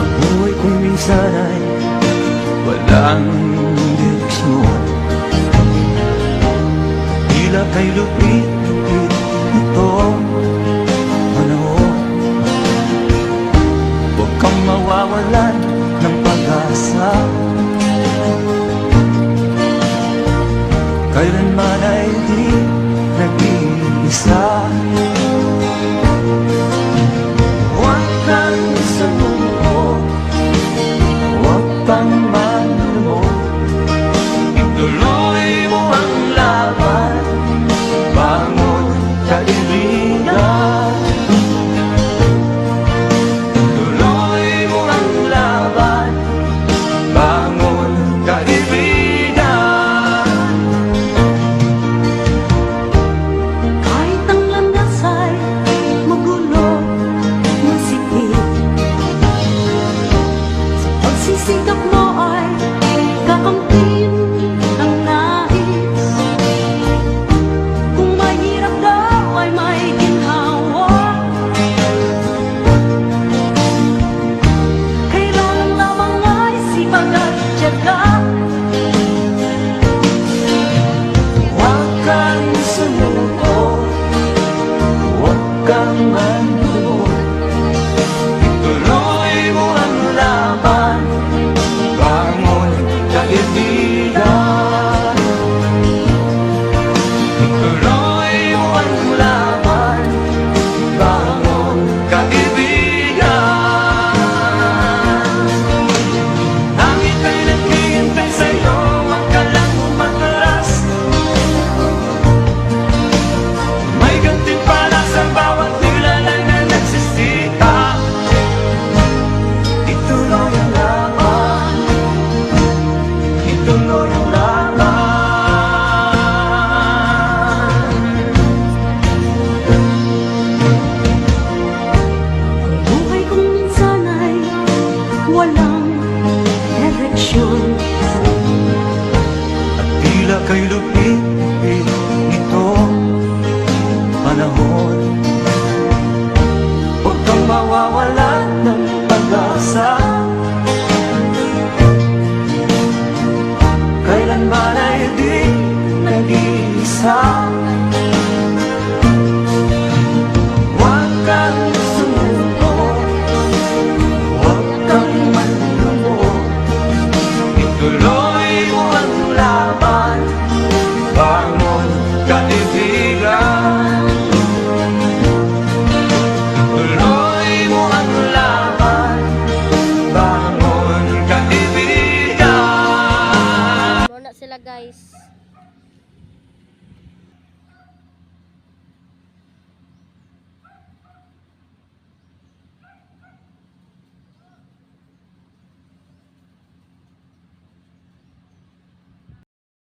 Ang buhay ko'y minsan ay walang direksyon Tila kay lupit akong tingin God. mag-isa Huwag kang sumuko. Manlumo Ituloy mo ang laban. Bangon kaibigan Ituloy mo ang laban. Bangon kaibigan Muna sila guys.